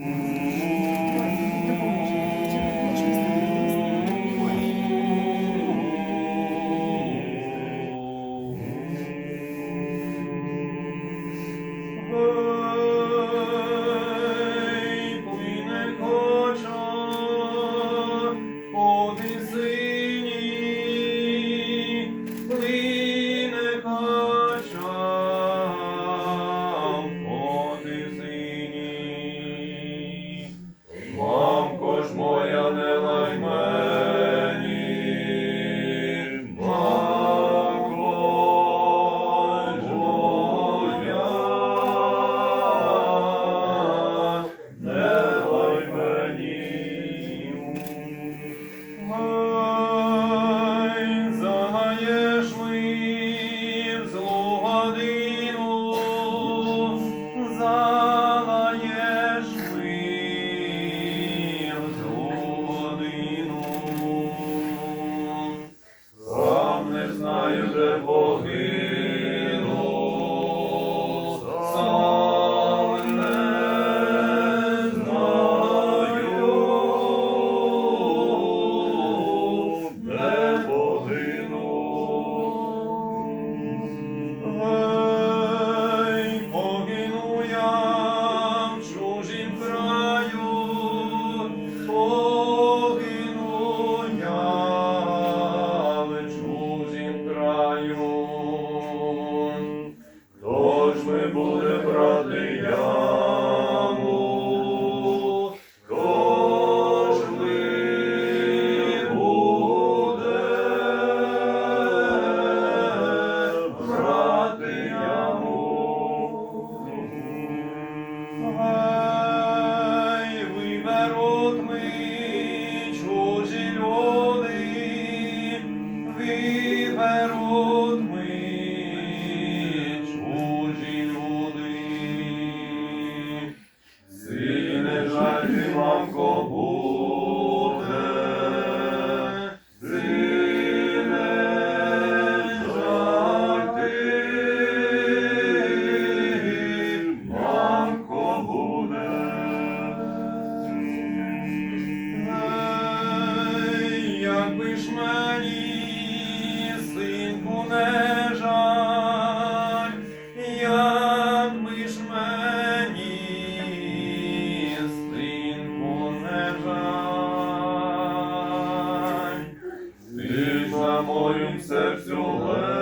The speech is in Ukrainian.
Mm-hmm. Помиш мені, синку, не жаль, як миш мені, синку, не жаль, ти за моїм серцю лежиш,